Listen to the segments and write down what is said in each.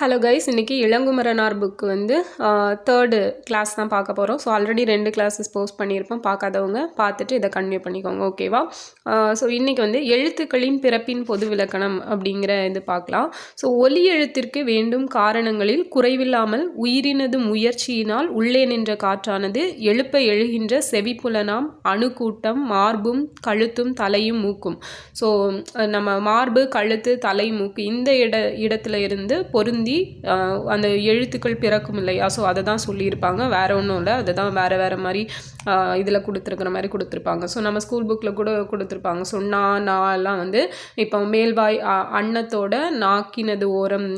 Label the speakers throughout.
Speaker 1: Hello guys இன்றைக்கி Ilangumaranar book வந்து third class தான் பார்க்க போகிறோம் ஸோ ஆல்ரெடி ரெண்டு கிளாஸஸ் போஸ்ட் பண்ணியிருப்போம். பார்க்காதவங்க பார்த்துட்டு இதை கன்டினியூ பண்ணிக்கோங்க. ஓகேவா ஸோ இன்றைக்கி வந்து எழுத்துக்களின் பிறப்பின் பொது விளக்கணம் அப்படிங்கிற இது பார்க்கலாம். ஸோ ஒலி எழுத்திற்கு வேண்டும் காரணங்களில் குறைவில்லாமல் உயிரினது முயற்சியினால் உள்ளே நின்ற காற்றானது எழுப்ப எழுகின்ற செவிப்புலனாம் அணுக்கூட்டம் மார்பும் கழுத்தும் தலையும் மூக்கும். ஸோ நம்ம மார்பு கழுத்து தலை மூக்கு இந்த இட இடத்துல இருந்து பொருந்தி அந்த எழுத்துக்கள் பிறக்கும் இல்லையா? ஸோ அதை தான் சொல்லியிருப்பாங்க. வேறு ஒன்றும் இல்லை. அதை தான் வேறு வேறு மாதிரி இதில் கொடுத்துருக்குற மாதிரி கொடுத்துருப்பாங்க. ஸோ நம்ம ஸ்கூல் புக்கில் கூட கொடுத்துருப்பாங்க. ஸோ நா நாலாம் வந்து இப்போ மேல்வாய் அன்னத்தோட நாக்கினது ஓரம்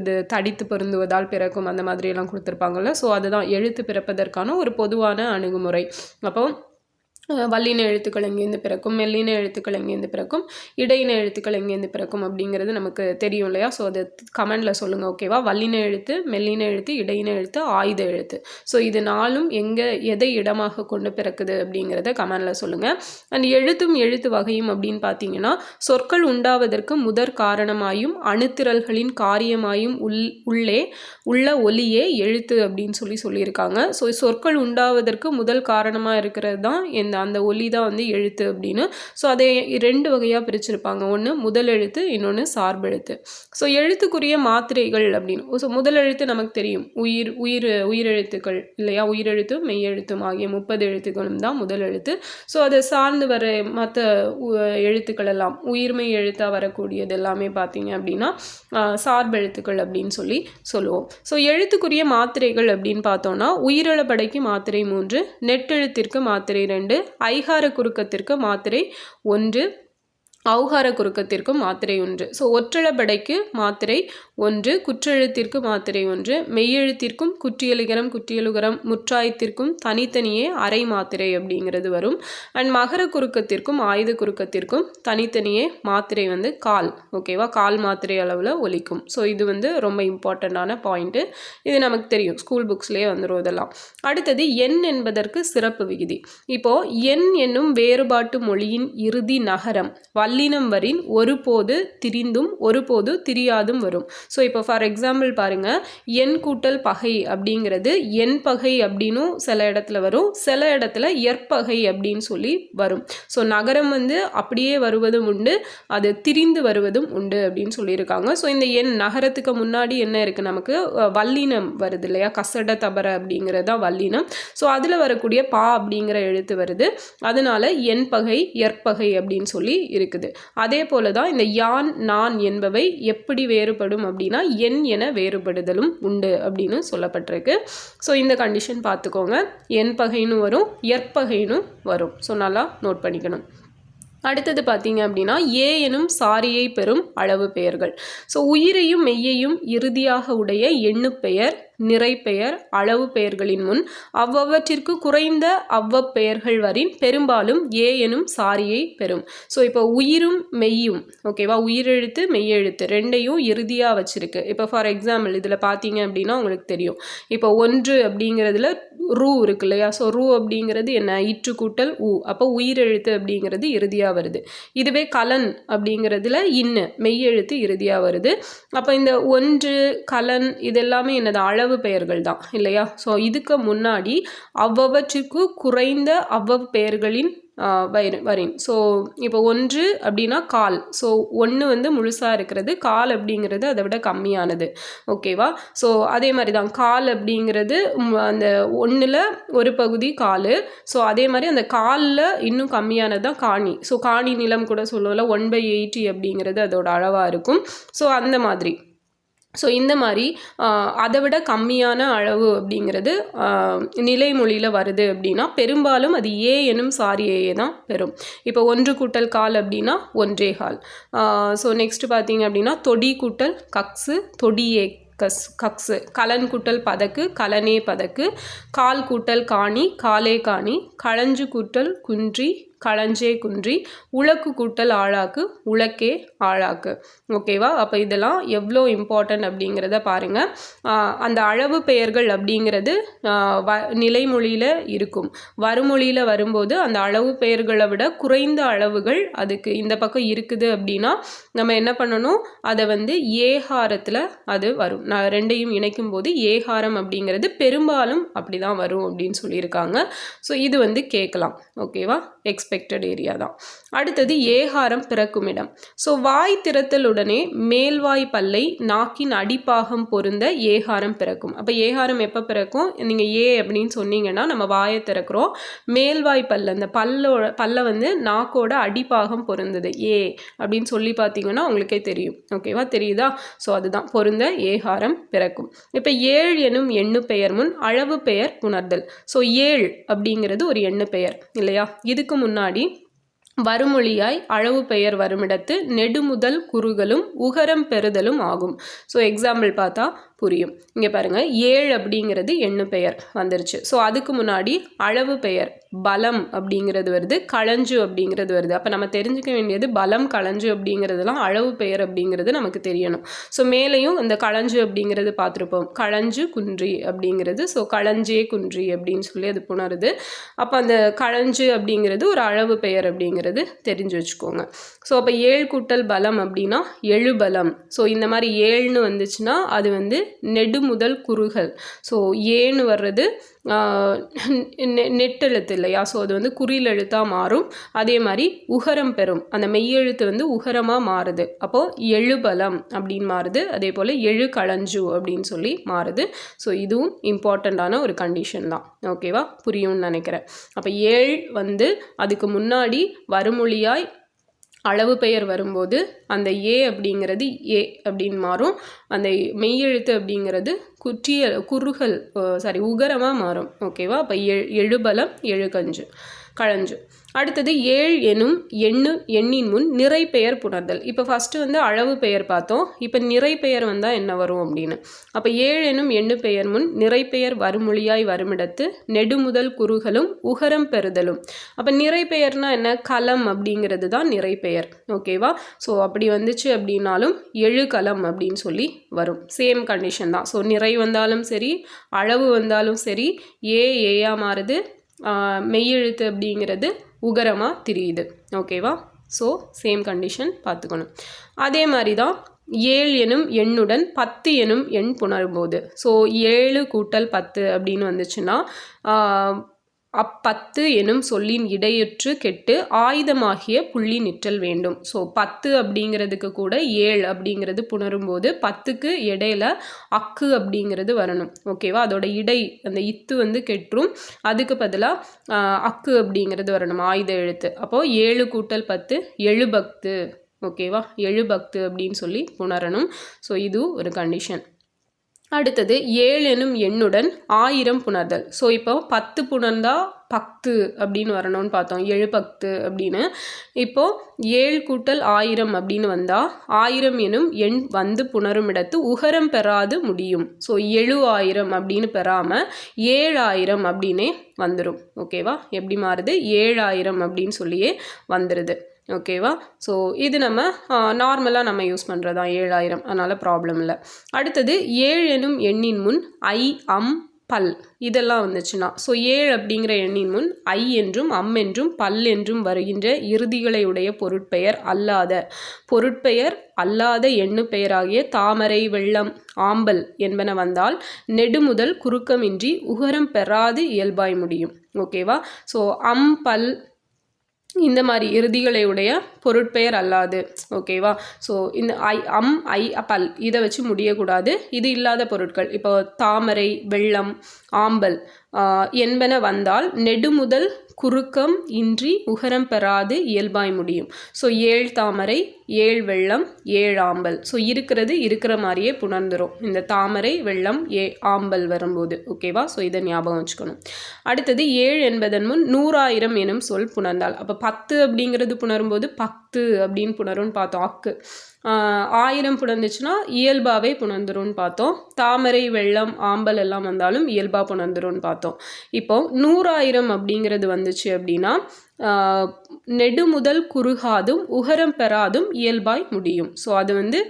Speaker 1: இது தடித்து பொருந்துவதால் பிறக்கும் அந்த மாதிரியெல்லாம் கொடுத்துருப்பாங்கல்ல. ஸோ அதுதான் எழுத்து பிறப்பதற்கான ஒரு பொதுவான அணுகுமுறை. அப்போ வல்லின எழுத்துக்கள் எங்கேருந்து பிறக்கும் மெல்லின எழுத்துக்கள் எங்கேருந்து பிறக்கும் இடையின எழுத்துக்கள் எங்கேருந்து பிறக்கும் அப்படிங்கிறது நமக்கு தெரியும் இல்லையா? ஸோ அது கமெண்டில் சொல்லுங்கள் ஓகேவா வல்லின எழுத்து மெல்லின எழுத்து இடையின எழுத்து ஆயுத எழுத்து. ஸோ இது நாளும் எங்கே எதை இடமாக கொண்டு பிறக்குது அப்படிங்கிறத கமெண்டில் சொல்லுங்கள் அண்ட் எழுத்தும் எழுத்து வகையும் அப்படின்னு பார்த்தீங்கன்னா சொற்கள் உண்டாவதற்கு முதற் காரணமாயும் அணுத்திரல்களின் காரியமாயும் உள் உள்ளே உள்ள ஒலியே எழுத்து அப்படின்னு சொல்லி சொல்லியிருக்காங்க. ஸோ சொற்கள் உண்டாவதற்கு முதல் காரணமாக இருக்கிறது தான் இந்த அந்த ஒலி தான் வந்து எழுத்து அப்படின்னு. ஸோ அதை ரெண்டு வகையாக பிரிச்சிருப்பாங்க. ஒன்று முதல் எழுத்து இன்னொன்று சார்பெழுத்து ஸோ எழுத்துக்குரிய மாத்திரைகள் அப்படின்னு. ஸோ முதல் எழுத்து நமக்கு தெரியும். உயிர் உயிர் உயிரெழுத்துக்கள் இல்லையா? உயிரெழுத்து மெய்யெழுத்தும் ஆகிய முப்பது எழுத்துக்களும் தான் முதல் எழுத்து. ஸோ அதை சார்ந்து வர மற்ற எழுத்துக்கள் எல்லாம் உயிர்மை எழுத்தாக வரக்கூடியது எல்லாமே பார்த்தீங்க அப்படின்னா சார்பெழுத்துக்கள் அப்படின்னு சொல்லி சொல்லுவோம். ஸோ எழுத்துக்குரிய மாத்திரைகள் அப்படின்னு பார்த்தோன்னா உயிரிழப்படைக்கு மாத்திரை மூன்று நெட்டெழுத்திற்கு மாத்திரை ரெண்டு ஐகார குறுக்கத்திற்கு மாத்திரை ஒன்று அவுகார குறுக்கத்திற்கும் மாத்திரை ஒன்று. ஸோ ஒற்றளபடைக்கு மாத்திரை ஒன்று குற்றெழுத்திற்கு மாத்திரை ஒன்று மெய்யெழுத்திற்கும் குற்றியலுகரம் குற்றியலுகரம் முற்றாயத்திற்கும் தனித்தனியே அரை மாத்திரை அப்படிங்கிறது வரும். அண்ட் மகர குறுக்கத்திற்கும் ஆயுத குறுக்கத்திற்கும் தனித்தனியே மாத்திரை வந்து கால் ஓகேவா கால் மாத்திரை அளவில் ஒலிக்கும். ஸோ இது வந்து ரொம்ப இம்பார்ட்டண்ட்டான பாயிண்ட்டு இது நமக்கு தெரியும். ஸ்கூல் புக்ஸ்லேயே வந்துடும் இதெல்லாம். அடுத்தது எண் என்பதற்கு சிறப்பு விகுதி. இப்போது எண் என்னும் வேறுபாட்டு மொழியின் இறுதி நகரம் வல்லினம் வரின் ஒருபோது திரிந்தும் ஒருபோது திரியாதும் வரும். ஸோ இப்போ ஃபார் எக்ஸாம்பிள் பாருங்கள் என் கூட்டல் பகை அப்படிங்கிறது என் பகை அப்படின்னும் சில இடத்துல வரும் சில இடத்துல எற்பகை அப்படின்னு சொல்லி வரும். ஸோ நகரம் வந்து அப்படியே வருவதும் உண்டு அது திரிந்து வருவதும் உண்டு அப்படின்னு சொல்லியிருக்காங்க. ஸோ இந்த என் நகரத்துக்கு முன்னாடி என்ன இருக்குது நமக்கு? வல்லினம் வருது இல்லையா? கசட தபர அப்படிங்கிறது தான் வல்லினம். ஸோ அதில் வரக்கூடிய பா அப்படிங்கிற எழுத்து வருது. அதனால என் பகை எற்பகை அப்படின்னு சொல்லி இருக்குது. இருக்குது. அதே போல தான் இந்த யான் நான் என்பவை எப்படி வேறுபடும் அப்படின்னா என் என வேறுபடுதலும் உண்டு அப்படின்னு சொல்லப்பட்டிருக்கு. ஸோ இந்த கண்டிஷன் பார்த்துக்கோங்க. என் பகைன்னு வரும் எற்பகைன்னு வரும். ஸோ நல்லா நோட் பண்ணிக்கணும். அடுத்தது பார்த்தீங்க அப்படின்னா ஏ எனும் சாரியை பெறும் அளவு பெயர்கள். ஸோ உயிரையும் மெய்யையும் இறுதியாக உடைய எண்ணு பெயர் நிறைப்பெயர் அளவு பெயர்களின் முன் அவ்வவற்றிற்கு குறைந்த அவ்வப்பெயர்கள் வரின் பெரும்பாலும் ஏ எனும் சாரியை பெறும். ஸோ இப்போ உயிரும் மெய்யும் ஓகேவா உயிரெழுத்து மெய்யெழுத்து ரெண்டையும் இறுதியாக வச்சுருக்கு. இப்போ ஃபார் எக்ஸாம்பிள் இதில் பார்த்தீங்க அப்படின்னா உங்களுக்கு தெரியும். இப்போ ஒன்று அப்படிங்கிறதுல ரூ இருக்கு இல்லையா? ஸோ ரூ அப்படிங்கிறது என்ன? இற்று கூட்டல் ஊ. அப்போ உயிரெழுத்து அப்படிங்கிறது இறுதியாக வருது. இதுவே கலன் அப்படிங்கிறதுல இன்னு மெய்யெழுத்து இறுதியாக வருது. அப்போ இந்த ஒன்று கலன் இதெல்லாமே என்னது? அளவு அளவு பெயர்கள் தான் இல்லையா? ஸோ இதுக்கு முன்னாடி அவ்வவற்றுக்கு குறைந்த அவ்வவ் பெயர்களின் வரி வரின். ஸோ இப்போ ஒன்று அப்படின்னா கால். ஸோ ஒன்று வந்து முழுசாக இருக்கிறது கால் அப்படிங்கிறது அதை விட கம்மியானது. ஓகேவா ஸோ அதே மாதிரி தான். கால் அப்படிங்கிறது அந்த ஒன்றில் ஒரு பகுதி கால். ஸோ அதே மாதிரி அந்த காலில் இன்னும் கம்மியானது தான் காணி. ஸோ காணி நிலம் கூட சொல்லுவோம்ல ஒன் பை எயிட்டி அப்படிங்கிறது அதோட அளவாக இருக்கும். ஸோ அந்த மாதிரி. ஸோ இந்த மாதிரி அதை விட கம்மியான அளவு அப்படிங்கிறது நிலைமொழியில் வருது அப்படின்னா பெரும்பாலும் அது ஏ எனும் சாரியையே தான் பெறும். இப்போ ஒன்று கூட்டல் கால் அப்படின்னா ஒன்றே கால். ஸோ நெக்ஸ்ட் பார்த்தீங்க அப்படின்னா தொடி கூட்டல் கக்ஸு தொடியே கஸ் கக்ஸு. கலன் கூட்டல் பதக்கு கலனே பதக்கு. கால் கூட்டல் காணி காலே காணி. களஞ்சு கூட்டல் குன்றி களஞ்சே குன்றி உலக்கு கூட்டல் ஆழாக்கு உலக்கே ஆழாக்கு ஓகேவா அப்போ இதெல்லாம் எவ்வளோ இம்பார்ட்டன்ட் அப்படிங்கிறத பாருங்கள் அந்த அளவு பெயர்கள் அப்படிங்கிறது வ நிலைமொழியில் இருக்கும். வறுமொழியில் வரும்போது அந்த அளவு பெயர்களை விட குறைந்த அளவுகள் அதுக்கு இந்த பக்கம் இருக்குது அப்படின்னா நம்ம என்ன பண்ணணும்? அதை வந்து ஏகாரத்தில் அது வரும். நான் ரெண்டையும் இணைக்கும் போது ஏகாரம் அப்படிங்கிறது பெரும்பாலும் அப்படி தான் வரும் அப்படின்னு சொல்லியிருக்காங்க. ஸோ இது வந்து கேட்கலாம். ஓகேவா எக்ஸ்பெக்டட் ஏரியா தான் அடுத்தது ஏகாரம் பிறக்கும் இடம் ஸோ வாய் திறத்தலுடனே மேல்வாய் பல்லை நாக்கின் அடிப்பாகம் பொருந்த ஏகாரம் பிறக்கும். அப்போ ஏகாரம் எப்போ பிறக்கும்? நீங்கள் ஏ அப்படின்னு சொன்னீங்கன்னா நம்ம வாயை திறக்கிறோம். மேல்வாய் பல் அந்த பல்லோட பல்ல வந்து நாக்கோட அடிப்பாகம் பொருந்தது. ஏ அப்படின்னு சொல்லி பார்த்தீங்கன்னா உங்களுக்கே தெரியும். ஓகேவா தெரியுதா? ஸோ அதுதான். பொருந்த ஏகாரம் பிறக்கும். இப்போ ஏழ் எனும் எண்ணு பெயர் முன் அளவு பெயர் உணர்தல் ஸோ ஏழ் அப்படிங்கிறது ஒரு எண்ணு பெயர் இல்லையா? இதுக்கு முன்னாடி வருமொழியாய் அளவு பெயர் வருமிடத்து நெடுமுதல் குறுகலும் உகரம் பெறுதலும் ஆகும். ஸோ எக்ஸாம்பிள் பார்த்தா புரியும். இங்கே பாருங்கள் ஏழு அப்படிங்கிறது எண்ணு பெயர் வந்துருச்சு. ஸோ அதுக்கு முன்னாடி அளவு பெயர் பலம் அப்படிங்கிறது வருது களஞ்சு அப்படிங்கிறது வருது. அப்போ நம்ம தெரிஞ்சுக்க வேண்டியது பலம் களஞ்சு அப்படிங்கிறதுலாம் அளவு பெயர் அப்படிங்கிறது நமக்கு தெரியணும். ஸோ மேலேயும் இந்த களஞ்சு அப்படிங்கிறது பார்த்துருப்போம். களஞ்சு குன்றி அப்படிங்கிறது. ஸோ களஞ்சே குன்றி அப்படின்னு சொல்லி அது புணருது. அப்போ அந்த களஞ்சு அப்படிங்கிறது ஒரு அளவு பெயர் அப்படிங்கிறது தெரிஞ்சு வச்சுக்கோங்க. ஸோ அப்போ ஏழு கூட்டல் பலம் அப்படின்னா எழுபலம். ஸோ இந்த மாதிரி ஏழுன்னு வந்துச்சுன்னா அது வந்து நெடுமுதல் குறுகல். ஸோ ஏன்னு வர்றது நெட்டெழுத்து இல்லையா? ஸோ அது வந்து குறில் எழுத்தாக மாறும். அதே மாதிரி உகரம் பெறும். அந்த மெய்யெழுத்து வந்து உகரமாக மாறுது. அப்போது எழுபலம் அப்படின்னு மாறுது. அதே போல் எழு களஞ்சு அப்படின்னு சொல்லி மாறுது. ஸோ இதுவும் இம்பார்ட்டண்ட்டான ஒரு கண்டிஷன் தான். ஓகேவா புரியும்னு நினைக்கிறேன். அப்போ ஏழ் வந்து அதுக்கு முன்னாடி வருமொழியாய் அளவு பெயர் வரும்போது அந்த ஏ அப்படிங்கிறது ஏ அப்படின்னு மாறும். அந்த மெய்யெழுத்து அப்படிங்கிறது குற்றிய குறுகல் சாரி உகரமாக மாறும். ஓகேவா அப்போ எழு எழுபலம் எழுகஞ்சு. கழஞ்சு அடுத்தது ஏழ் எனும் எண்ணு எண்ணின் முன் நிறை பெயர் புணர்தல். இப்போ ஃபஸ்ட்டு வந்து அளவு பெயர் பார்த்தோம். இப்போ நிறை பெயர் வந்தால் என்ன வரும் அப்படின்னு. அப்போ ஏழ் எனும் எண்ணு பெயர் முன் நிறை பெயர் வருமொழியாய் வருமிடத்து நெடுமுதல் குறுகலும் உகரம் பெறுதலும். அப்போ நிறை பெயர்னா என்ன? களம் அப்படிங்கிறது தான் நிறை பெயர். ஓகேவா ஸோ அப்படி வந்துச்சு அப்படின்னாலும் எழு களம் அப்படின்னு சொல்லி வரும். சேம் கண்டிஷன் தான். ஸோ நிறை வந்தாலும் சரி அளவு வந்தாலும் சரி ஏ ஏயா மாறுது மெய்யெழுத்து அப்படிங்கிறது உகரமாக தெரியுது. ஓகேவா? ஸோ சேம் கண்டிஷன் பார்த்துக்கணும். அதே மாதிரி தான் ஏழு எனும் எண்ணுடன் பத்து எனும் எண் புணரும்போது ஸோ ஏழு கூட்டல் பத்து அப்படின்னு வந்துச்சுன்னா அப்பத்து எனும் சொல்லின் இடையற்று கெட்டு ஆயுதமாகிய புள்ளி நிற்றல் வேண்டும். ஸோ பத்து அப்படிங்கிறதுக்கு கூட ஏழு அப்படிங்கிறது புணரும்போது பத்துக்கு இடையில அக்கு அப்படிங்கிறது வரணும். ஓகேவா அதோட இடை அந்த இத்து வந்து கெட்டுரும் அதுக்கு பதிலாக அக்கு அப்படிங்கிறது வரணும் ஆயுத எழுத்து. அப்போது ஏழு கூட்டல் பத்து எழுபக்து ஓகேவா எழுபக்து அப்படின்னு சொல்லி புணரணும். ஸோ இது ஒரு கண்டிஷன் அடுத்தது ஏழு எனும் எண்ணுடன் ஆயிரம் புணர்தல். ஸோ இப்போ பத்து புணர்ந்தா பத்து அப்படின்னு வரணும்னு பார்த்தோம். ஏழு பத்து அப்படின்னு. இப்போது ஏழு கூட்டல் ஆயிரம் அப்படின்னு வந்தால் ஆயிரம் எனும் எண் வந்து புணரும் இடத்து உகரம் பெறாது முடியும். ஸோ எழு ஆயிரம் அப்படின்னு பெறாமல் ஏழாயிரம் அப்படின்னே வந்துடும் ஓகேவா எப்படி மாறுது? ஏழாயிரம் அப்படின்னு சொல்லியே வந்துடுது ஓகேவா? ஸோ இது நம்ம நார்மலாக நம்ம யூஸ் பண்ணுறது தான் ஏழாயிரம். அதனால் ப்ராப்ளம் இல்லை. அடுத்தது ஏழு எனும் எண்ணின் முன் ஐ அம் பல். இதெல்லாம் வந்துச்சுன்னா. ஸோ ஏழு அப்படிங்கிற எண்ணின் முன் ஐ என்றும் அம் என்றும் பல் என்றும் வருகின்ற இறுதிகளை உடைய பொருட்பெயர் அல்லாத. பொருட்பெயர் அல்லாத எண்ணு பெயராகிய தாமரை வெள்ளம் ஆம்பல் என்பன வந்தால் நெடுமுதல் குறுக்கமின்றி உகரம் பெறாது இயல்பாய் முடியும். ஓகேவா? ஸோ அம் பல் இந்த மாதிரி இறுதிகளை உடைய பொருட்பெயர் அல்லாது ஓகேவா? ஸோ இந்த ஐ அம் ஐ பல் இதை வச்சு முடியக்கூடாது. இது இல்லாத பொருட்கள். இப்போ தாமரை வெள்ளம் ஆம்பல் என்பன வந்தால் நெடுமுதல் குறுக்கம் இன்றி உகரம் பெறாது இயல்பாய் முடியும். ஸோ ஏழ் தாமரை ஏழ் வெள்ளம் ஏழு ஆம்பல். ஸோ இருக்கிறது இருக்கிற மாதிரியே புணர்ந்துடும் இந்த தாமரை வெள்ளம் ஏ ஆம்பல் வரும்போது. ஓகேவா ஸோ இதை ஞாபகம் வச்சுக்கணும். அடுத்தது ஏழு என்பதன் முன் நூறாயிரம் எனும் சொல் புணர்ந்தால். அப்போ பத்து அப்படிங்கிறது புணரும்போது பத்து அப்படின்னு புணரும்னு பார்த்தோம். அக்கு. ஆயிரம் புணர்ந்துச்சுன்னா இயல்பாகவே புணர்ந்துரும்னு பார்த்தோம். தாமரை வெள்ளம் ஆம்பல் எல்லாம் வந்தாலும் இயல்பாக புணர்ந்துரும்னு பார்த்தோம். இப்போ நூறாயிரம் அப்படிங்கிறது வந்துச்சு அப்படின்னா நெடுமுதல் குறுகாதும் உகரம் பெறாதும் இயல்பாய் முடியும். ஸோ அது வந்து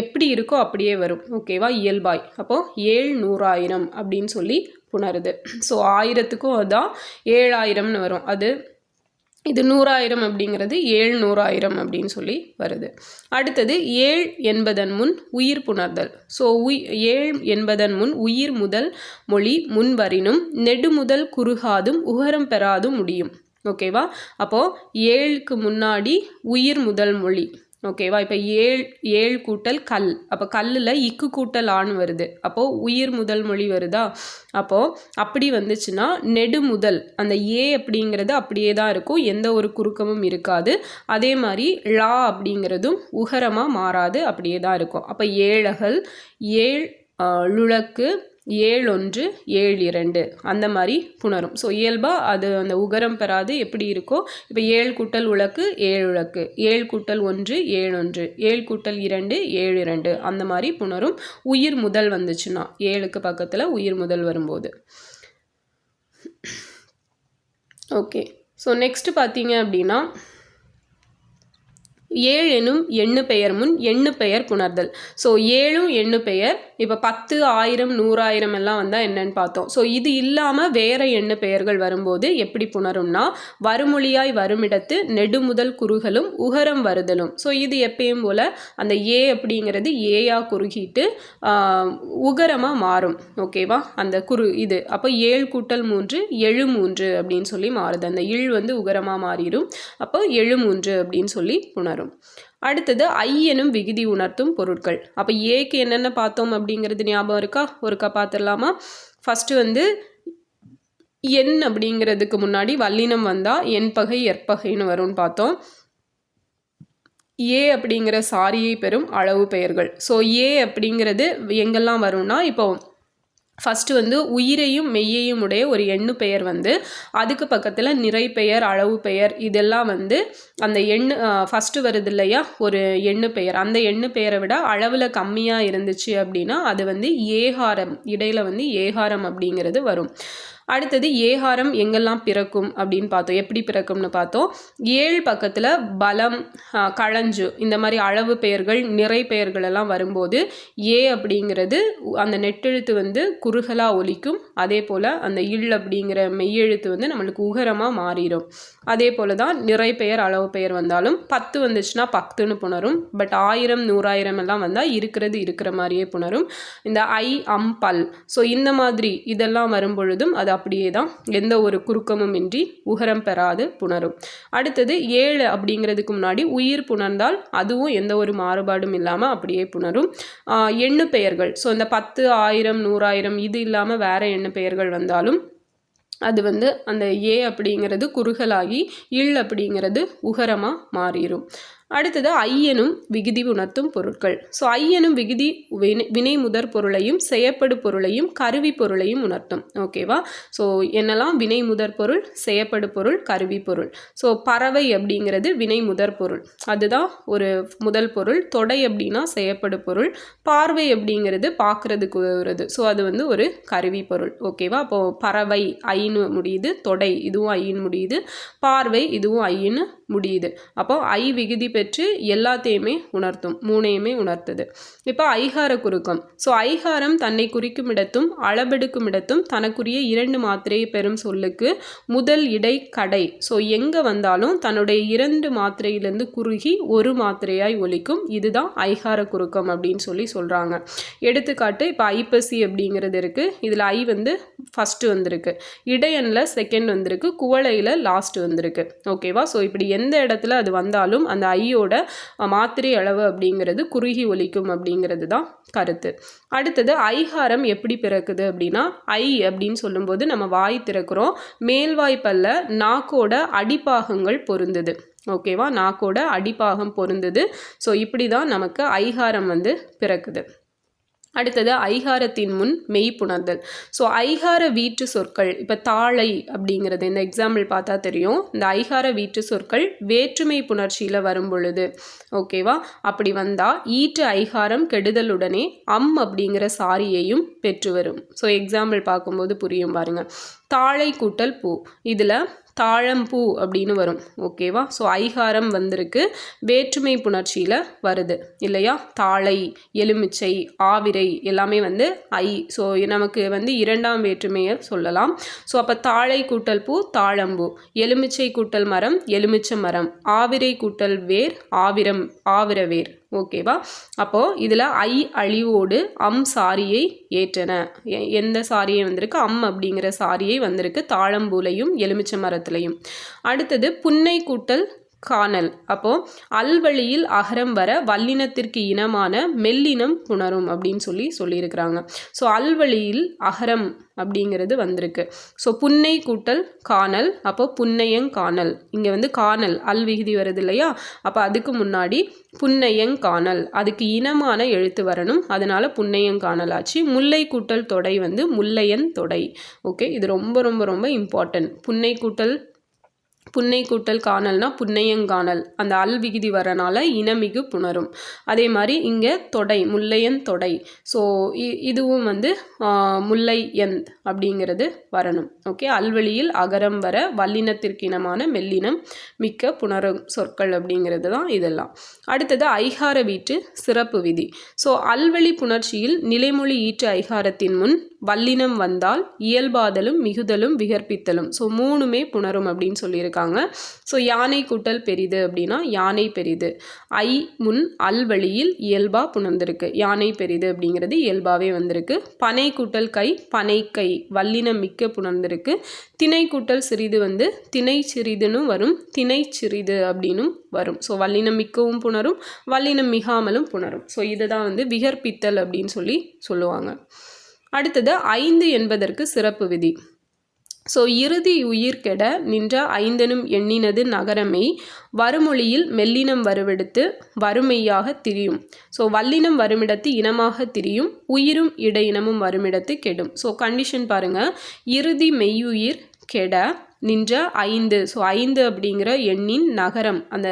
Speaker 1: எப்படி இருக்கோ அப்படியே வரும். ஓகேவா இயல்பாய். அப்போது ஏழ் நூறாயிரம் அப்படின்னு சொல்லி புணருது. ஸோ ஆயிரத்துக்கும் அதான் ஏழாயிரம்னு வரும். அது இது நூறாயிரம் அப்படிங்கிறது ஏழ் நூறாயிரம் அப்படின்னு சொல்லி வருது. அடுத்தது ஏழ் என்பதன் முன் உயிர் புணர்தல். ஸோ உய் ஏழ் என்பதன் முன் உயிர் முதல் மொழி முன்வரினும் நெடுமுதல் குறுகாதும் உகரம் பெறாதும் முடியும். ஓகேவா? அப்போது ஏழுக்கு முன்னாடி உயிர் முதல் மொழி. ஓகேவா? இப்போ ஏழ் ஏழ் கூட்டல் கல். அப்போ கல்லில் இக்கு கூட்டல் ஆண் வருது. அப்போது உயிர் முதல் மொழி வருதா? அப்போது அப்படி வந்துச்சுன்னா நெடு முதல். அந்த ஏ அப்படிங்கிறது அப்படியே தான் இருக்கும். எந்த ஒரு குறுக்கமும் இருக்காது. அதே மாதிரி ழா அப்படிங்கிறதும் உகரமாக மாறாது. அப்படியே தான் இருக்கும். அப்போ ஏழகல் ஏழ் லுழக்கு ஏழு ஒன்று ஏழு இரண்டு அந்த மாதிரி புணரும். ஸோ இயல்பாக அது அந்த உகரம் பெறாது. எப்படி இருக்கோ இப்போ ஏழு கூட்டல் உலக்கு ஏழு உலக்கு. ஏழு கூட்டல் ஒன்று ஏழு ஒன்று ஏழு கூட்டல் இரண்டு ஏழு இரண்டு அந்த மாதிரி புணரும். உயிர் முதல் வந்துச்சுன்னா ஏழுக்கு பக்கத்தில் உயிர் முதல் வரும்போது. ஓகே ஸோ நெக்ஸ்ட் பார்த்தீங்க அப்படின்னா ஏழு எனும் எண்ணு பெயர் முன் எண்ணு பெயர் புணர்தல். ஸோ ஏழும் எண்ணு பெயர் இப்போ பத்து ஆயிரம் நூறாயிரம் எல்லாம் வந்தால் என்னன்னு பார்த்தோம். ஸோ இது இல்லாமல் வேற என்ன பெயர்கள் வரும்போது எப்படி புணரும்னா வருமொழியாய் வருமிடத்து நெடுமுதல் குறுகலும் உகரம் வருதலும். ஸோ இது எப்பயும் போல் அந்த ஏ அப்படிங்கிறது ஏயா குறுகிட்டு உகரமாக மாறும். ஓகேவா அந்த குறு இது. அப்போ ஏழு கூட்டல் மூன்று எழு மூன்று அப்படின்னு சொல்லி மாறுது. அந்த இழ் வந்து உகரமாக மாறிடும். அப்போ எழு மூன்று அப்படின்னு சொல்லி புணரும். அடுத்தது ஐ எனும் விகுதி உணர்த்தும் பொருட்கள். அப்போ ஏக்கு என்னென்ன பார்த்தோம் அப்படிங்கிறது ஞாபகம் இருக்கா? ஒருக்கா பார்த்துடலாமா? ஃபஸ்ட்டு வந்து எண் அப்படிங்கிறதுக்கு முன்னாடி வல்லினம் வந்தால் எண் பகை எற்பகைன்னு வரும்னு பார்த்தோம். ஏ அப்படிங்கிற சாரியை பெறும் அளவு பெயர்கள். ஸோ ஏ அப்படிங்கிறது எங்கெல்லாம் வரும்னா இப்போ ஃபஸ்ட்டு வந்து உயிரையும் மெய்யையும் உடைய ஒரு எண்ணு பெயர் வந்து அதுக்கு பக்கத்தில் நிறை பெயர் அளவு பெயர் இதெல்லாம் வந்து அந்த எண்ணு ஃபஸ்ட்டு வருது இல்லையா? ஒரு எண்ணு பெயர். அந்த எண்ணு பெயரை விட அளவில் கம்மியாக இருந்துச்சு அப்படின்னா அது வந்து ஏகாரம் இடையில வந்து ஏகாரம் அப்படிங்கிறது வரும். அடுத்தது ஏகாரம் எங்கெல்லாம் பிறக்கும் அப்படின்னு பார்த்தோம். எப்படி பிறக்கும்னு பார்த்தோம். ஏழு பக்கத்தில் பலம் களஞ்சு இந்த மாதிரி அளவு பெயர்கள் நிறை பெயர்கள் எல்லாம் வரும்போது ஏ அப்படிங்கிறது அந்த நெட்டெழுத்து வந்து குறுகலாக ஒலிக்கும். அதே போல் அந்த இல் அப்படிங்கிற மெய்யெழுத்து வந்து நம்மளுக்கு உகரமாக மாறிடும். அதே போல் தான் நிறை பெயர் அளவு பெயர் வந்தாலும் பத்து வந்துச்சுன்னா பத்துன்னு புணரும். பட் ஆயிரம் நூறாயிரம் எல்லாம் வந்தால் இருக்கிறது இருக்கிற மாதிரியே புணரும். இந்த ஐ அம் பல். ஸோ இந்த மாதிரி இதெல்லாம் வரும் பொழுதும் அது அப்படியே தான் எந்த ஒரு குறுக்கமும் இன்றி உகரம் பெறாது புணரும். அடுத்தது ஏழு அப்படிங்கிறதுக்கு முன்னாடி உயிர் புணர்ந்தால் அதுவும் எந்த ஒரு மாறுபாடும் இல்லாமல் அப்படியே புணரும். எண்ணு பெயர்கள். ஸோ இந்த பத்து ஆயிரம் நூறாயிரம் இது இல்லாமல் வேற எண்ணு பெயர்கள் வந்தாலும் அது வந்து அந்த ஏ அப்படிங்கிறது குறுகலாகி இல் அப்படிங்கிறது உகரமாக மாறிடும் அடுத்தது ஐயனும் விகுதி உணர்த்தும் பொருட்கள். ஸோ ஐயனும் விகுதி வினை வினை முதற் பொருளையும் செயற்படு பொருளையும் கருவி பொருளையும் உணர்த்தும். ஓகேவா ஸோ என்னெல்லாம்? வினை முதற் பொருள் செயப்படு பொருள் கருவி பொருள். ஸோ பறவை அப்படிங்கிறது வினை முதற் பொருள். அதுதான் ஒரு முதல் பொருள். தொடை அப்படின்னா செயற்படு பொருள். பார்வை அப்படிங்கிறது பார்க்குறதுக்கு வருது ஸோ அது வந்து ஒரு கருவி பொருள். ஓகேவா அப்போது பறவை ஐன்னு முடியுது. தொடை இதுவும் ஐன்னு முடியுது. பார்வை இதுவும் ஐன்னு முடியுது. அப்போ ஐ விகுதி பெற்று எல்லாத்தையுமே உணர்த்தும். மூணையுமே உணர்த்துது. இப்போ ஐகார குறுக்கம். ஸோ ஐகாரம் தன்னை குறிக்கும் இடத்தும் அளபெடுக்கும் இடத்தும் தனக்குரிய இரண்டு மாத்திரையை பெறும் சொல்லுக்கு முதல் இடை கடை. ஸோ எங்கே வந்தாலும் தன்னுடைய இரண்டு மாத்திரையிலேருந்து குறுகி ஒரு மாத்திரையாய் ஒலிக்கும். இதுதான் ஐகார குறுக்கம் அப்படின்னு சொல்லி சொல்கிறாங்க எடுத்துக்காட்டு இப்போ ஐப்பசி அப்படிங்கிறது இருக்குது இதில் ஐ வந்து ஃபஸ்ட்டு வந்திருக்கு. இடையனில் செகண்ட் வந்திருக்கு. குவளையில் லாஸ்ட் வந்திருக்கு. ஓகேவா ஸோ இப்படி எந்த இடத்துல அது வந்தாலும் அந்த ஐயோட மாத்திரை அளவு அப்படிங்கிறது குறுகி ஒலிக்கும் அப்படிங்கிறது தான் கருத்து. அடுத்தது ஐகாரம் எப்படி பிறக்குது அப்படின்னா ஐ அப்படின்னு சொல்லும்போது நம்ம வாய் திறக்கிறோம். மேல்வாய் பல்ல நாக்கோட அடிப்பாகங்கள் பொருந்துது. ஓகேவா நாக்கோட அடிப்பாகம் பொருந்துது. ஸோ இப்படி தான் நமக்கு ஐகாரம் வந்து பிறக்குது. அடுத்தது ஐகாரத்தின் முன் மெய்ப்புணர்தல். ஸோ ஐகார வீட்டு சொற்கள் இப்போ தாழை அப்படிங்கிறது இந்த எக்ஸாம்பிள் பார்த்தா தெரியும். இந்த ஐகார வீட்டு சொற்கள் வேற்றுமை புணர்ச்சியில் வரும் பொழுது ஓகேவா அப்படி வந்தால் ஈற்று ஐகாரம் கெடுதலுடனே அம் அப்படிங்கிற சாரியையும் பெற்று வரும். ஸோ எக்ஸாம்பிள் பார்க்கும்போது புரியும் பாருங்கள் தாழை கூட்டல் பூ. இதில் தாழம்பூ அப்படின்னு வரும் ஓகேவா? ஸோ ஐகாரம் வந்திருக்கு. வேற்றுமை புணர்ச்சியில் வருது இல்லையா? தாழை எலுமிச்சை ஆவிரை எல்லாமே வந்து ஐ ஸோ நமக்கு வந்து இரண்டாம் வேற்றுமையை சொல்லலாம். ஸோ அப்போ தாழை கூட்டல் பூ தாழம்பூ. எலுமிச்சை கூட்டல் மரம் எலுமிச்சை மரம். ஆவிரை கூட்டல் வேர் ஆவிரம் ஆவிர வேர். ஓகேவா அப்போது இதில் ஐ அழிவோடு அம் சாரியை ஏற்றன. எந்த சாரியை வந்திருக்கு? அம் அப்படிங்கிற சாரியை வந்திருக்கு. தாழம்பூலையும் எலுமிச்சை மரத்துலையும். அடுத்தது புன்னை கூட்டல் காணல். அப்போ அல்வழியில் அகரம் வர வல்லினத்திற்கு இனமான மெல்லினம் புணரும் அப்படின்னு சொல்லி சொல்லியிருக்கிறாங்க. ஸோ அல்வழியில் அகரம் அப்படிங்கிறது வந்திருக்கு. ஸோ புன்னை கூட்டல் காணல் அப்போ புன்னையங் காணல். இங்கே வந்து காணல் அல் விகுதி வருது இல்லையா? அப்போ அதுக்கு முன்னாடி புன்னையங் காணல் அதுக்கு இனமான எழுத்து வரணும். அதனால் புன்னையங்காணல் ஆச்சு. முல்லை கூட்டல் தொடை வந்து முல்லையன் தொடை. ஓகே இது ரொம்ப ரொம்ப ரொம்ப இம்பார்ட்டன்ட் புன்னை கூட்டல் புன்னை கூட்டல் காணல்னா புன்னையங்காணல். அந்த அல் விகுதி வரனால இனமிகு புணரும். அதே மாதிரி இங்கே தொடை முல்லையன் தொடை. ஸோ இதுவும் வந்து முல்லை என் அப்படிங்கிறது வரணும். ஓகே அல்வழியில் அகரம் வர வல்லினத்திற்கு இனமான மெல்லினம் மிக்க புணரும் சொற்கள் அப்படிங்கிறது தான் இதெல்லாம். அடுத்தது ஐகார வீட்டு சிறப்பு விதி. ஸோ அல்வழி புணர்ச்சியில் நிலைமொழி ஈற்று ஐகாரத்தின் முன் வல்லினம் வந்தால் இயல்பாதலும் மிகுதலும் விகற்பித்தலும். ஸோ மூணுமே புணரும் அப்படின்னு சொல்லியிருக்காங்க. ஸோ யானை கூட்டல் பெரிது அப்படின்னா யானை பெரிது. ஐ முன் அல் வழியில் இயல்பாக புணர்ந்திருக்கு. யானை பெரிது அப்படிங்கிறது இயல்பாகவே வந்திருக்கு. பனை கூட்டல் கை பனை கை வல்லினம் மிக்க புணர்ந்திருக்கு. திணை கூட்டல் சிறிது வந்து திணை சிறிதுன்னு வரும் திணை சிறிது அப்படின்னும் வரும். ஸோ வல்லினம் மிக்கவும் புணரும் வல்லினம் மிகாமலும் புணரும். ஸோ இதுதான் வந்து விகற்பித்தல் அப்படின்னு சொல்லி சொல்லுவாங்க. அடுத்தது ஐந்து என்பதற்கு சிறப்பு விதி. ஸோ இறுதி உயிர் கெட நின்ற ஐந்தனும் எண்ணினது நகரமே வருமொழியில் மெல்லினம் வருவெடுத்து வறுமையாக திரியும். ஸோ வல்லினம் வருமிடத்து இனமாக திரியும் உயிரும் இடையினமும் வருமிடத்து கெடும். ஸோ கண்டிஷன் பாருங்கள் இறுதி மெய்யுயிர் கெட நின்ற ஐந்து. ஸோ ஐந்து அப்படிங்கிற எண்ணின் நகரம் அந்த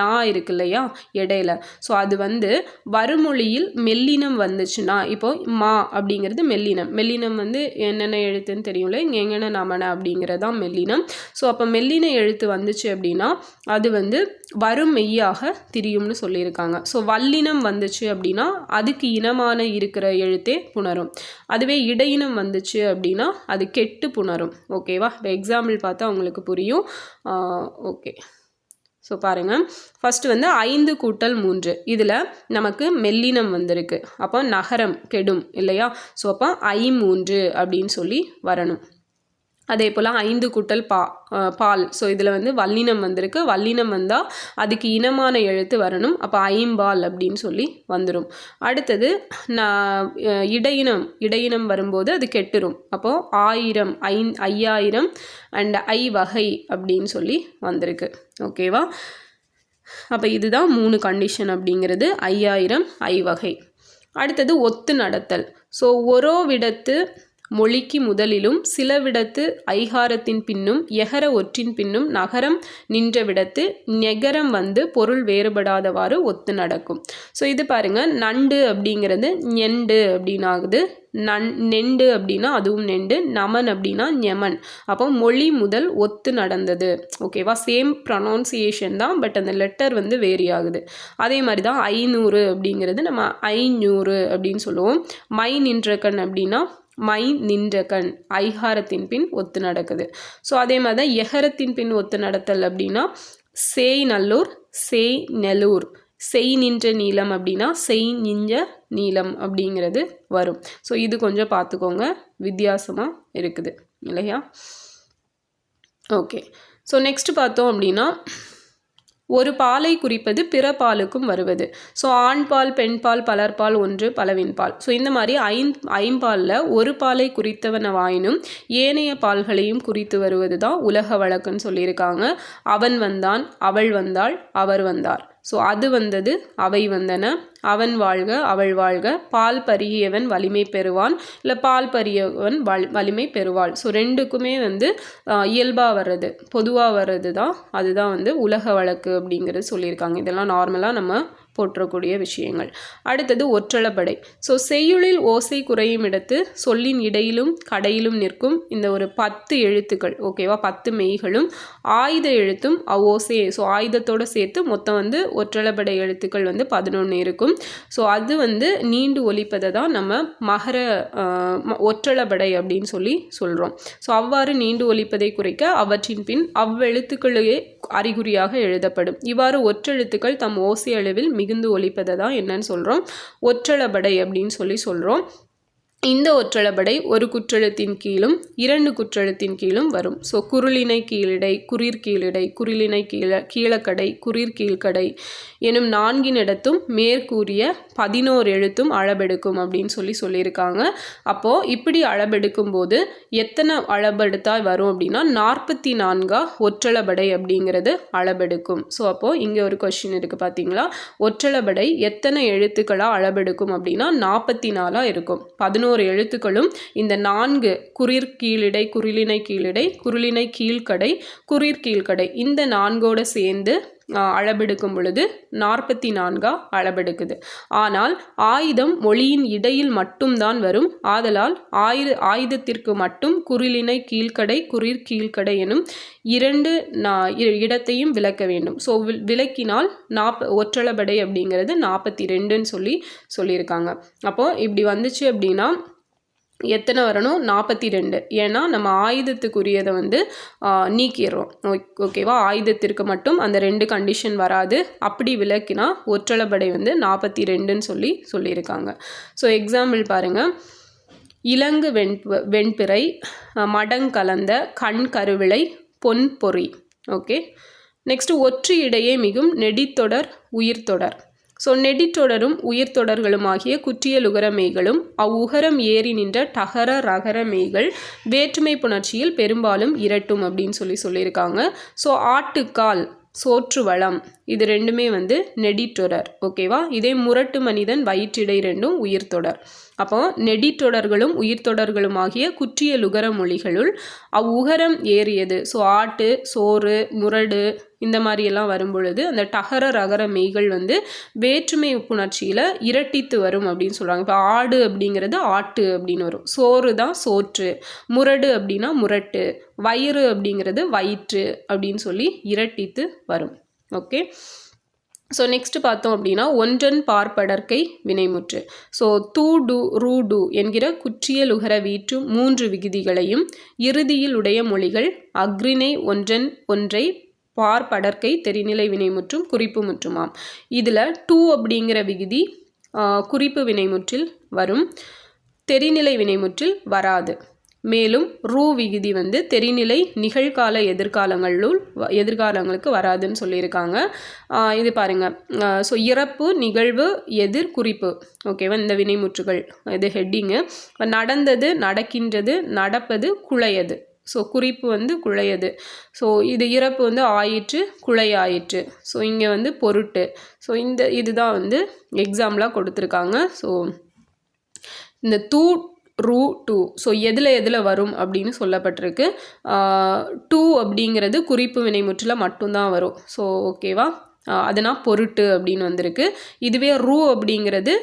Speaker 1: நா இருக்கு இல்லையா இடையில. ஸோ அது வந்து வருமொழியில் மெல்லினம் வந்துச்சுன்னா இப்போ மா அப்படிங்கிறது மெல்லினம். மெல்லினம் வந்து என்னென்ன எழுத்துன்னு தெரியும்ல? இங்கே எங்கென்ன நமன அப்படிங்கிறது தான் மெல்லினம். ஸோ அப்போ மெல்லின எழுத்து வந்துச்சு அப்படின்னா அது வந்து வரும் மெய்யாக திரியும்னு சொல்லியிருக்காங்க. ஸோ வல்லினம் வந்துச்சு அப்படின்னா அதுக்கு இனமான இருக்கிற எழுத்தே புணரும். அதுவே இடையினம் வந்துச்சு அப்படின்னா அது கெட்டு புணரும். ஓகேவா இப்போ எக்ஸாம்பிள் பார்த்தா உங்களுக்கு புரியும். ஓகே ஸோ பாருங்கள் ஃபஸ்ட்டு வந்து ஐந்து கூட்டல் மூன்று. இதில் நமக்கு மெல்லினம் வந்திருக்கு. அப்போ நகரம் கெடும் இல்லையா? ஸோ அப்போ ஐ மூன்று அப்படின்னு சொல்லி வரணும். அதே போல் ஐந்து கூட்டல் பா பால். ஸோ இதில் வந்து வல்லினம் வந்திருக்கு. வல்லினம் வந்தால் அதுக்கு இனமான எழுத்து வரணும். அப்போ ஐம்பால் அப்படின்னு சொல்லி வந்துடும் அடுத்தது நான் இடையினம். இடையினம் வரும்போது அது கெட்டுரும். அப்போது ஆயிரம் ஐ ஐயாயிரம் அண்ட் ஐ வகை அப்படின்னு சொல்லி வந்திருக்கு. ஓகேவா அப்போ இதுதான் மூணு கண்டிஷன் அப்படிங்கிறது. ஐயாயிரம் ஐ வகை. அடுத்தது ஒத்து நடத்தல். ஸோ ஒரோ விடத்து மொழிக்கு முதலிலும் சிலவிடத்து ஐகாரத்தின் பின்னும் எகர ஒற்றின் பின்னும் நகரம் நின்றவிடத்து நெகரம் வந்து பொருள் வேறுபடாதவாறு ஒத்து நடக்கும். ஸோ இது பாருங்கள் நண்டு அப்படிங்கிறது நெண்டு அப்படின்னு ஆகுது நன் நெண்டு அப்படின்னா அதுவும் நெண்டு நமன் அப்படின்னா ஞமன். அப்போ மொழி முதல் ஒத்து நடந்தது. ஓகேவா சேம் ப்ரொனவுன்சியேஷன் தான் பட் அந்த லெட்டர் வந்து வேரி ஆகுது அதே மாதிரி தான் ஐநூறு அப்படிங்கிறது நம்ம ஐநூறு அப்படின்னு சொல்லுவோம். மை நின்றக்கண் அப்படின்னா மை நின்ற கண் ஐகாரத்தின் பின் ஒத்து நடக்குது. ஸோ அதே மாதிரி தான் எகரத்தின் பின் ஒத்து நடத்தல் அப்படின்னா சேய் நல்லூர் சேய் நெலூர். செய் நின்ற நீளம் அப்படின்னா செய் நின்ற நீளம் அப்படிங்கிறது வரும். ஸோ இது கொஞ்சம் பார்த்துக்கோங்க. வித்தியாசமாக இருக்குது. இல்லையா? ஓகே ஸோ நெக்ஸ்ட் பார்த்தோம் அப்படின்னா ஒரு பாலை குறிப்பது பிற பாலுக்கும் வருவது. ஸோ ஆண் பால் பெண் பால் பலர்பால் ஒன்று பலவின் பால் ஸோ இந்த மாதிரி ஐந் ஐம்பாலில் ஒரு பாலை குறித்தவனவாயினும் ஏனைய பால்களையும் குறித்து வருவது தான் உலக வழக்குன்னு சொல்லியிருக்காங்க. அவன் வந்தான் அவள் வந்தாள் அவர் வந்தார். ஸோ அது வந்தது அவை வந்தன. அவன் வாழ்க அவள் வாழ்க பால் பருகியவன் வலிமை பெறுவான் இல்லை பால் பரியவன் வல் வலிமை பெறுவாள். ஸோ ரெண்டுக்குமே வந்து இயல்பாக வர்றது பொதுவாக வர்றது தான் அதுதான் வந்து உலக வழக்கு அப்படிங்கிறது சொல்லியிருக்காங்க. இதெல்லாம் நார்மலாக நம்ம போற்றக்கூடிய விஷயங்கள். அடுத்தது ஒற்றளபடை ஸோ செய்யுளில் ஓசை குறையும் இடத்து சொல்லின் இடையிலும் கடையிலும் நிற்கும் இந்த ஒரு பத்து எழுத்துக்கள் ஓகேவா பத்து மெய்களும் ஆயுத எழுத்தும் ஓசை ஸோ ஆயுதத்தோடு சேர்த்து மொத்தம் வந்து ஒற்றளபடை எழுத்துக்கள் வந்து பதினொன்று இருக்கும். ஸோ அது வந்து நீண்டு ஒலிப்பதை தான் நம்ம மகர ஒற்றளபடை அப்படின்னு சொல்லி சொல்கிறோம் ஸோ அவ்வாறு நீண்டு ஒலிப்பதை குறைக்க அவற்றின் பின் அவ்வெழுத்துக்களையே அறிகுறியாக எழுதப்படும். இவ்வாறு ஒற்றெழுத்துக்கள் தம் ஓசை அளவில் மிகுந்து ஒழிப்பதை தான் என்னன்னு சொல்கிறோம் ஒற்றளபடை அப்படின்னு சொல்லி சொல்கிறோம் இந்த ஒற்றளபடை ஒரு குற்றெழுத்தின் கீழும் இரண்டு குற்றெழுத்தின் கீழும் வரும். ஸோ குருளினை கீழிடை குளிர் கீழிடை குருளினை கீழ கீழக்கடை குளிர் கீழ்கடை எனும் நான்கினிடத்தும் மேற்கூறிய பதினோரு எழுத்தும் அளபெடுக்கும் அப்படின்னு சொல்லி சொல்லியிருக்காங்க. அப்போது இப்படி அளபெடுக்கும் போது எத்தனை அளபெடுத்தால் வரும் அப்படின்னா நாற்பத்தி நான்கா ஒற்றளபடை அப்படிங்கிறது அளபெடுக்கும் ஸோ அப்போது இங்கே ஒரு கொஷின் இருக்குது பார்த்தீங்களா? ஒற்றளபடை எத்தனை எழுத்துக்களாக அளபெடுக்கும் அப்படின்னா நாற்பத்தி நாலாக இருக்கும். பதினோரு எழுத்துக்களும் இந்த நான்கு குளிர் கீழிடை குரிலினை கீழிடை குரிலினை கீழ்கடை குளிர் கீழ்கடை இந்த நான்கோடு சேர்ந்து அளபெடுக்கும் பொழுது நாற்பத்தி நான்கா அளபெடுக்குது ஆனால் ஆயுதம் மொழியின் இடையில் மட்டும்தான் வரும். ஆதலால் ஆயுத ஆயுதத்திற்கு மட்டும் குரிலினை கீழ்கடை குறிர் கீழ்கடை எனும் இரண்டு இடத்தையும் விளக்க வேண்டும். ஸோ விளக்கினால் நாற்ப ஒற்றளபடை அப்படிங்கிறது நாற்பத்தி ரெண்டுன்னு சொல்லி சொல்லியிருக்காங்க. அப்போது இப்படி வந்துச்சு அப்படின்னா எத்தனை வரணும்? நாற்பத்தி ரெண்டு ஏன்னா நம்ம ஆயுதத்துக்குரியதை வந்து நீக்கிடுறோம். ஓகேவா? ஆயுதத்திற்கு மட்டும் அந்த ரெண்டு கண்டிஷன் வராது. அப்படி விளக்கினா ஒற்றளபடை வந்து நாற்பத்தி ரெண்டுன்னு சொல்லி சொல்லியிருக்காங்க. ஸோ எக்ஸாம்பிள் பாருங்கள் இலங்கு வெண் வெண்பிறை மடங்கலந்த கண் கருவிளை பொன் பொறி. ஓகே? நெக்ஸ்ட்டு ஒற்று இடையே மிகும் நெடித்தொடர் உயிர்த்தொடர். ஸோ நெடித்தொடரும் உயிர்த்தொடர்களும் ஆகிய குற்றியலுகர மெய்களும் அவ்வுகரம் ஏறி நின்ற டகர ரகர மெய்கள் வேற்றுமை புணர்ச்சியில் பெரும்பாலும் இரட்டும் அப்படின்னு சொல்லி சொல்லியிருக்காங்க. ஸோ ஆட்டுக்கால் சோற்று வளம் இது ரெண்டுமே வந்து நெடிட்டொடர் ஓகேவா இதே முரட்டு மனிதன் வயிற்றிடை ரெண்டும் உயிர்த்தொடர் அப்போ நெடித்தொடர்களும் உயிர்த்தொடர்களும் ஆகிய குற்றிய லுகர மொழிகளுள் அவ்வுகரம் ஏறியது. ஸோ ஆட்டு சோறு முரடு இந்த மாதிரியெல்லாம் வரும்பொழுது அந்த டகர ரகர மெய்கள் வந்து வேற்றுமை புணர்ச்சியில் இரட்டித்து வரும் அப்படின்னு சொல்கிறாங்க இப்போ ஆடு அப்படிங்கிறது ஆட்டு அப்படின்னு வரும். சோறு தான் சோற்று. முரடு அப்படின்னா முரட்டு. வயிறு அப்படிங்கிறது வயிற்று அப்படின்னு சொல்லி இரட்டித்து வரும். ஓகே? ஸோ நெக்ஸ்ட் பார்த்தோம் அப்படின்னா ஒன்றன் பார்ப்படற்கை வினைமுற்று. ஸோ தூ டு ரூ டு என்கிற குற்றியலுகர வீற்று மூன்று விகுதிகளையும் இறுதியில் உடைய மொழிகள் அக்ரிணை ஒன்றன் ஒன்றை பார்ப்படற்கை தெரிநிலை வினைமுற்றும் குறிப்பு முற்றுமாம். இதில் டூ அப்படிங்கிற விகுதி குறிப்பு வினைமுற்றில் வரும் தெரிநிலை வினைமுற்றில் வராது. மேலும் ரூ விகுதி வந்து தெரிநிலை நிகழ்கால எதிர்காலங்களுள் எதிர்காலங்களுக்கு வராதுன்னு சொல்லியிருக்காங்க. இது பாருங்கள் ஸோ இறப்பு நிகழ்வு எதிர் குறிப்பு. ஓகேவா இந்த வினைமுற்றுகள் இது ஹெட்டிங்கு நடந்தது நடக்கின்றது நடப்பது குழையது. ஸோ குறிப்பு வந்து குழையது. ஸோ இது இறப்பு வந்து ஆயிற்று குழையாயிற்று. ஸோ இங்கே வந்து பொருட்டு. ஸோ இந்த இதுதான் வந்து எக்ஸாம்பிளாக கொடுத்துருக்காங்க. ஸோ இந்த தூ ரூ டூ. ஸோ எதில் எதில் வரும் அப்படின்னு சொல்லப்பட்டிருக்கு. டூ அப்படிங்கிறது குறிப்பு வினைமுற்றில் மட்டும்தான் வரும். ஸோ ஓகேவா அதனால் பொருட்டு அப்படின்னு வந்திருக்கு. இதுவே ரூ அப்படிங்கிறது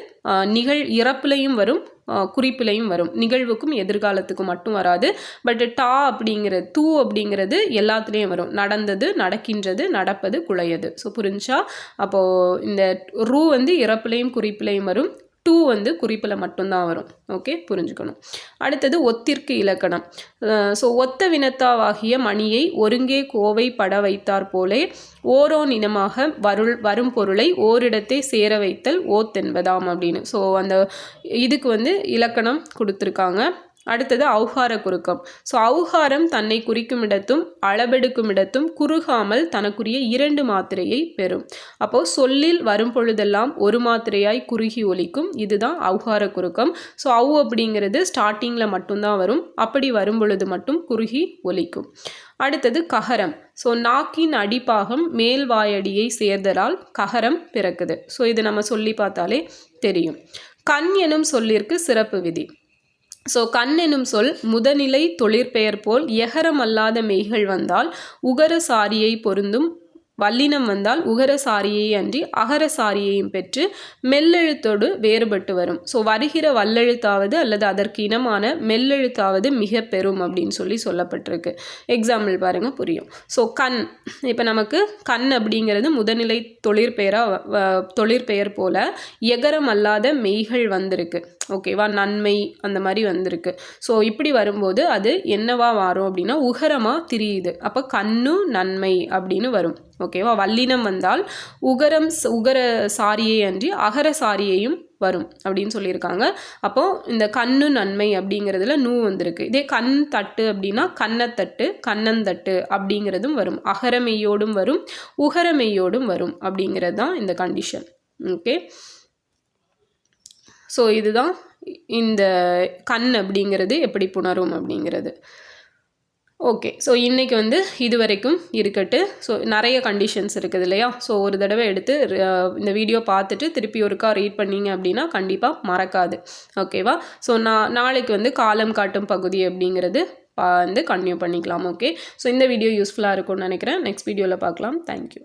Speaker 1: நிகழ் இறப்புலையும் வரும் குறிப்பிலையும் வரும். நிகழ்வுக்கும் எதிர்காலத்துக்கும் மட்டும் வராது. பட் டா அப்படிங்கிறது தூ அப்படிங்கிறது எல்லாத்துலேயும் வரும். நடந்தது நடக்கின்றது நடப்பது குழையது. ஸோ புரிஞ்சா அப்போது இந்த ரூ வந்து இறப்புலையும் குறிப்பிலையும் வரும். டூ வந்து குறிப்பில் மட்டும்தான் வரும். ஓகே? புரிஞ்சுக்கணும். அடுத்தது ஒத்திற்கு இலக்கணம். ஸோ ஒத்த வினத்தாவாகிய மணியை ஒருங்கே கோவை பட வைத்தார் போலே ஓரோன் இனமாக வருள் வரும் பொருளை ஓரிடத்தை சேர வைத்தல் ஓத்தென்பதாம் அப்படின்னு. ஸோ அந்த இதுக்கு வந்து இலக்கணம் கொடுத்துருக்காங்க. அடுத்தது அவுகார குறுக்கம். ஸோ அவுகாரம் தன்னை குறிக்கும் இடத்தும் அளபெடுக்கும் இடத்தும் குறுகாமல் தனக்குரிய இரண்டு மாத்திரையை பெறும். அப்போது சொல்லில் வரும் பொழுதெல்லாம் ஒரு மாத்திரையாய் குறுகி ஒலிக்கும். இதுதான் அவுகார குறுக்கம். ஸோ அவு அப்படிங்கிறது ஸ்டார்டிங்கில் மட்டும்தான் வரும். அப்படி வரும் பொழுது மட்டும் குறுகி ஒலிக்கும். அடுத்தது ககரம் ஸோ நாக்கின் அடிப்பாகம் மேல் வாயடியை சேர்தலால் ககரம் பிறக்குது. ஸோ இது நம்ம சொல்லி பார்த்தாலே தெரியும். கண் எனும் சொல்லிற்கு சிறப்பு விதி. ஸோ கண் எனும் சொல் முதநிலை தொழிற்பெயர் போல் எகரம் அல்லாத மெய்கள் வந்தால் உகர சாரியை பொருந்தும் வல்லினம் வந்தால் உகர சாரியை அன்றி அகர சாரியையும் பெற்று மெல்லெழுத்தோடு வேறுபட்டு வரும். ஸோ வருகிற வல்லெழுத்தாவது அல்லது அதற்கு இனமான மெல்லெழுத்தாவது மிக பெரும் அப்படின்னு சொல்லி சொல்லப்பட்டிருக்கு. எக்ஸாம்பிள் பாருங்கள் புரியும். ஸோ கண். இப்போ நமக்கு கண் அப்படிங்கிறது முதநிலை தொழிற்பெயராக தொழிற்பெயர் போல எகரம் அல்லாத மெய்கள் வந்திருக்கு. ஓகேவா நன்மை அந்த மாதிரி வந்திருக்கு. ஸோ இப்படி வரும்போது அது என்னவா மாறும் அப்படின்னா உகரமாக திரியுது. அப்போ கண்ணு நன்மை அப்படின்னு வரும். ஓகேவா வல்லினம் வந்தால் உகரம் உகர சாரியை அன்றி அகர சாரியையும் வரும் அப்படின்னு சொல்லியிருக்காங்க. அப்போது இந்த கண்ணு நன்மை அப்படிங்கிறதுல நூ வந்திருக்கு. இதே கண் தட்டு அப்படின்னா கண்ணத்தட்டு கண்ணந்தட்டு அப்படிங்கிறதும் வரும். அகரமெய்யோடும் வரும் உகரமெய்யோடும் வரும் அப்படிங்கிறது தான் இந்த கண்டிஷன் ஓகே ஸோ இதுதான் இந்த கண் அப்படிங்கிறது எப்படி புணரும் அப்படிங்கிறது. ஓகே ஸோ இன்றைக்கி வந்து இது வரைக்கும் இருக்கட்டு ஸோ நிறைய கண்டிஷன்ஸ் இருக்குது இல்லையா? ஸோ ஒரு தடவை எடுத்து இந்த வீடியோ பார்த்துட்டு திருப்பி ஒருக்கா ரீட் பண்ணிங்க அப்படின்னா கண்டிப்பாக மறக்காது. ஓகேவா ஸோ நான் நாளைக்கு வந்து காலம் காட்டும் பகுதி அப்படிங்கிறது வந்து கன்டினியூ பண்ணிக்கலாம் ஓகே ஸோ இந்த வீடியோ யூஸ்ஃபுல்லாக இருக்கும்னு நினைக்கிறேன். நெக்ஸ்ட் வீடியோவில் பார்க்கலாம். தேங்க்யூ